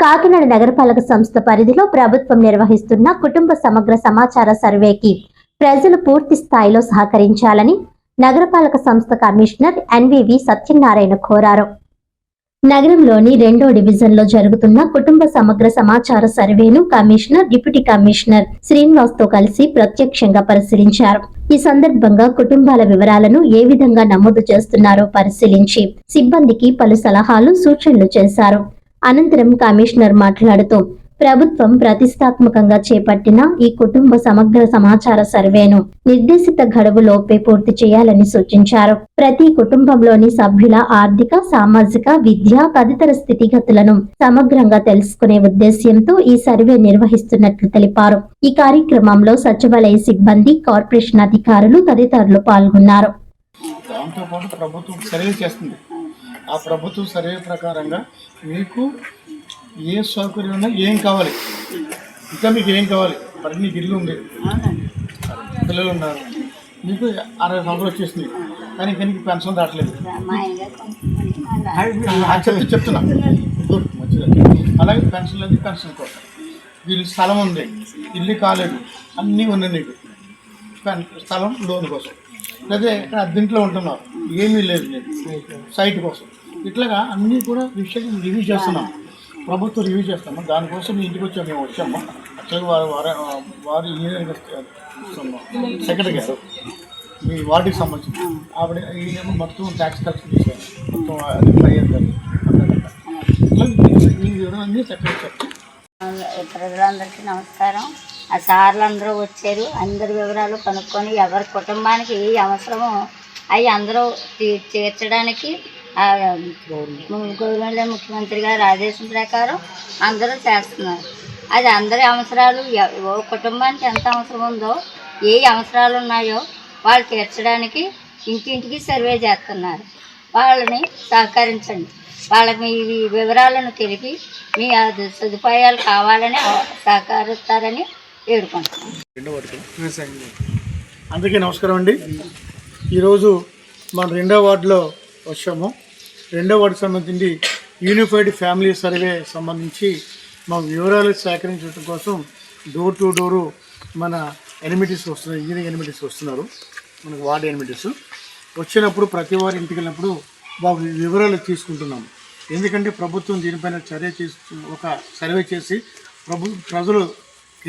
కాకినాడ నగరపాలక సంస్థ పరిధిలో ప్రభుత్వం నిర్వహిస్తున్న కుటుంబ సమగ్ర సమాచార సర్వేకి ప్రజలు పూర్తి స్థాయిలో సహకరించాలని నగరపాలక సంస్థ కమిషనర్ ఎన్వివి సత్యనారాయణ కోరారు. నగరంలోని రెండో డివిజన్లో జరుగుతున్న కుటుంబ సమగ్ర సమాచార సర్వేను కమిషనర్ డిప్యూటీ కమిషనర్ శ్రీనివాస్తో కలిసి ప్రత్యక్షంగా పరిశీలించారు. ఈ సందర్భంగా కుటుంబాల వివరాలను ఏ విధంగా నమోదు చేస్తున్నారో పరిశీలించి సిబ్బందికి పలు సలహాలు సూచనలు చేశారు. అనంతరం కమిషనర్ మాట్లాడుతూ ప్రభుత్వం ప్రతిష్టాత్మకంగా చేపట్టిన ఈ కుటుంబ సమగ్ర సమాచార సర్వేను నిర్దేశిత గడువులోపే పూర్తి చేయాలని సూచించారు. ప్రతి కుటుంబంలోని సభ్యుల ఆర్థిక సామాజిక విద్య తదితర స్థితిగతులను సమగ్రంగా తెలుసుకునే ఉద్దేశ్యంతో ఈ సర్వే నిర్వహిస్తున్నట్లు తెలిపారు. ఈ కార్యక్రమంలో సచివాలయ సిబ్బంది కార్పొరేషన్ అధికారులు తదితరులు పాల్గొన్నారు. ప్రభుత్వం చేస్తుంది. ఆ ప్రభుత్వం సర్వే ప్రకారంగా మీకు ఏ సౌకర్యం ఉన్నా ఏం కావాలి? ఇంకా మీకు ఏం కావాలి? మరి నీకు ఇల్లు ఉంది. పిల్లలు ఉన్నారు. మీకు అరవై సంవత్సరాలు వచ్చేసింది. కానీ ఇంకా నీకు పెన్షన్ రావట్లేదు. చెప్తే చెప్తున్నా. అలాగే పెన్షన్ లేదు పెన్షన్ కోసం వీళ్ళు స్థలం ఉంది. ఇల్లు కాలేదు. అన్నీ ఉన్నాయి నీకు. స్థలం లోన్ కోసం. లేదా ఇక్కడ అద్దెంట్లో ఉంటున్నావు ఏమీ లేదు నీకు. సైట్ కోసం. ఇట్లాగా అన్నీ కూడా విషయం రివ్యూ చేస్తున్నాం. ప్రభుత్వం రివ్యూ చేస్తాము దానికోసం మీ ఇంటికి వచ్చాము మేము వచ్చాము. అసలు వారు వారు వారు ఇంజనీరింగ్ సెక్రటరీ గారు. మీ వార్డుకి సంబంధించి. ఆవిడ ఈయనేమో మొత్తం ట్యాక్స్ కలెక్షన్ చేశారు. మొత్తం అది అయ్యేది ఈ వివరాలన్నీ చక్కగా ప్రజలందరికీ నమస్కారం. ఆ సార్లు అందరూ వచ్చారు. అందరి వివరాలు కనుక్కొని ఎవరి కుటుంబానికి ఏ అవసరమో అవి అందరూ తీ- తీర్చడానికి గవర్నమెంట్ ముఖ్యమంత్రి గారి ఆదేశం ప్రకారం అందరూ చేస్తున్నారు. అది అందరి అవసరాలు ఓ కుటుంబానికి ఎంత అవసరం ఉందో ఏ అవసరాలు ఉన్నాయో వాళ్ళు తీర్చడానికి ఇంటింటికి సర్వే చేస్తున్నారు. వాళ్ళని సహకరించండి. వాళ్ళకి మీ ఈ వివరాలను తెలిపి మీ అది సదుపాయాలు కావాలని సహకరిస్తారని వేడుకుంటున్నాను అందరికీ నమస్కారం అండి. ఈరోజు మన రెండో వార్డులో వచ్చాము రెండో వాటి సంబంధించి యూనిఫైడ్ ఫ్యామిలీ సర్వే సంబంధించి మా వివరాలు సేకరించడం కోసం డోర్ టు డోరు మన ఎనిమిటీస్ వస్తున్నారు ఇంజనీరింగ్ ఎనిమిటీస్ వస్తున్నారు. మనకు వార్డ్ ఎనిమిటీస్. వచ్చినప్పుడు ప్రతి వారి ఇంటికి వెళ్ళినప్పుడు బాబు వివరాలు తీసుకుంటున్నాము. ఎందుకంటే ప్రభుత్వం దీనిపైన చర్య చేసి ఒక సర్వే చేసి ప్రభు ప్రజలు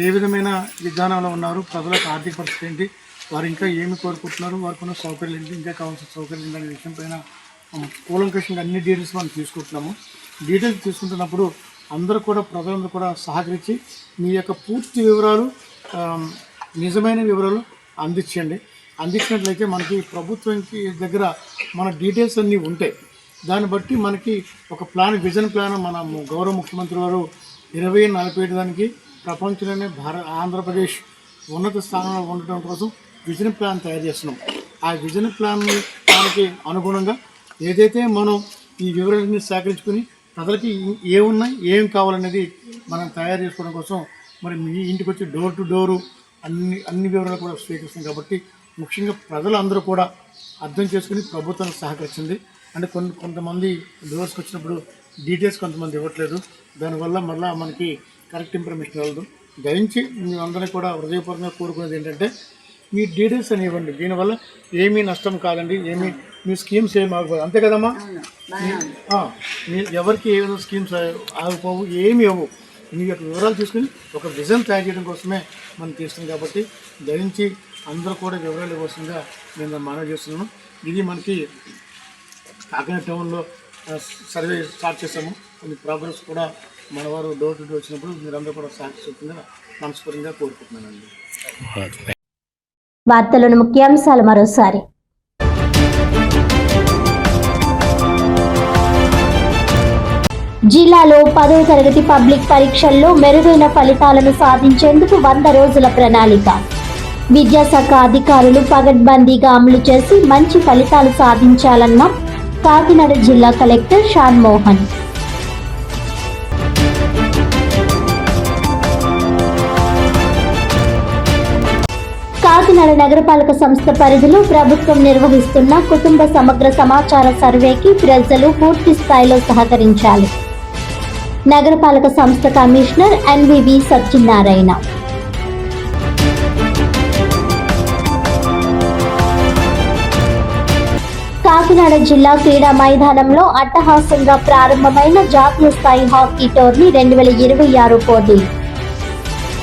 ఏ విధమైన విధానంలో ఉన్నారు ప్రజలకు ఆర్థిక పరిస్థితి ఏంటి వారు ఇంకా ఏమి కోరుకుంటున్నారు వారికి ఉన్న సౌకర్యాలు ఏంటి ఇంకా కావాల్సిన సౌకర్యాలు ఏంటి అనే విషయం పైన కూలంకషంగా అన్ని డీటెయిల్స్ మనం తీసుకుంటున్నాము. డీటెయిల్స్ తీసుకుంటున్నప్పుడు అందరూ కూడా ప్రజలందరూ కూడా సహకరించి మీ యొక్క పూర్తి వివరాలు నిజమైన వివరాలు అందించండి. అందించినట్లయితే మనకి ప్రభుత్వంకి దగ్గర మన డీటెయిల్స్ అన్నీ ఉంటాయి. దాన్ని బట్టి మనకి ఒక ప్లాన్ విజన్ ప్లాన్ మన గౌరవ ముఖ్యమంత్రి వారు ఇరవై నలభై దానికి ప్రపంచంలోనే భారత ఆంధ్రప్రదేశ్ ఉన్నత స్థానంలో ఉండటం కోసం విజన్ ప్లాన్ తయారు చేస్తున్నాం. ఆ విజన్ ప్లాన్ దానికి అనుగుణంగా ఏదైతే మనం ఈ వివరాలన్నీ సేకరించుకుని ప్రజలకి ఏమున్నాయి ఏం కావాలనేది మనం తయారు చేసుకోవడం కోసం మరి మీ ఇంటికి వచ్చి డోర్ టు డోరు అన్ని అన్ని వివరాలు కూడా స్వీకరిస్తుంది కాబట్టి ముఖ్యంగా ప్రజలందరూ కూడా అర్థం చేసుకుని ప్రభుత్వానికి సహకరించింది అంటే కొన్ని కొంతమంది డోర్స్కి వచ్చినప్పుడు డీటెయిల్స్ కొంతమంది ఇవ్వట్లేదు. దానివల్ల మళ్ళీ మనకి కరెక్ట్ ఇన్ఫర్మేషన్ వెళ్ళదు దయించి మీ అందరినీ కూడా హృదయపూర్వకంగా కోరుకునేది ఏంటంటే మీ డీటెయిల్స్ అని ఇవ్వండి. దీనివల్ల ఏమీ నష్టం కాదండి ఏమీ మీ స్కీమ్స్ ఏమి ఆగిపోదు అంతే కదమ్మా? ఆ, మీ ఎవరికి ఏ విధంగా స్కీమ్స్ ఆగిపోవు ఏమి ఇవ్వవు. మీ యొక్క వివరాలు తీసుకుని ఒక విజన్ తయారు చేయడం కోసమే మనం తీస్తాం కాబట్టి దయించి అందరూ కూడా వివరాలు ఇవ్వాల్సిందిగా నేను మనవి చేస్తున్నాను. ఇది మనకి కాకినాడ టౌన్లో సర్వే స్టార్ట్ చేసాము కొన్ని ప్రోగ్రెస్ కూడా మన వారు డోర్ టు డోర్ వచ్చినప్పుడు మీరందరూ కూడా సహకరిస్తుందిగా మనస్ఫూర్తిగా కోరుకుంటున్నానండి. వార్తలను ముఖ్యాంశాలు మరోసారి. జిల్లాలో పదో తరగతి పబ్లిక్ పరీక్షల్లో మెరుగైన ఫలితాలను సాధించేందుకు వంద రోజుల ప్రణాళిక. విద్యాశాఖ అధికారులు పగడ్బందీగా అమలు చేసి మంచి ఫలితాలు సాధించాలన్న కాకినాడ జిల్లా కలెక్టర్ షాన్ మోహన్ కాకినాడ నగరపాలక సంస్థ పరిధిలో ప్రభుత్వం నిర్వహిస్తున్న కుటుంబ సమగ్ర సమాచార సర్వేకి ప్రజలు పూర్తి స్థాయిలో సహకరించాలి. నగరపాలక సంస్థ కమిషనర్ ఎన్వివి సత్యనారాయణ. కాకినాడ జిల్లా క్రీడా మైదానంలో అట్టహాసంగా ప్రారంభమైన జాతీయ స్థాయి హాకీ టోర్నీ రెండు వేల ఇరవై ఆరు పోటీ.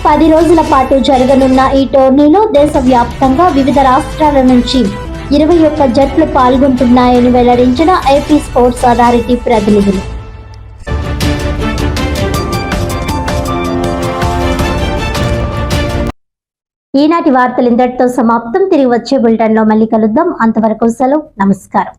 పది రోజుల పాటు జరగనున్న ఈ టోర్నీలో దేశవ్యాప్తంగా వివిధ రాష్ట్రాల నుంచి ఇరవై ఒక్క జట్లు పాల్గొంటున్నాయని వెల్లడించిన ఏపీ స్పోర్ట్స్ అథారిటీ ప్రతినిధులు. ఈనాటి వార్తలు ఇంతటితో సమాప్తం. తిరిగి వచ్చే బులెటిన్లో మళ్ళీ కలుద్దాం. అంతవరకు సెలవు. నమస్కారం.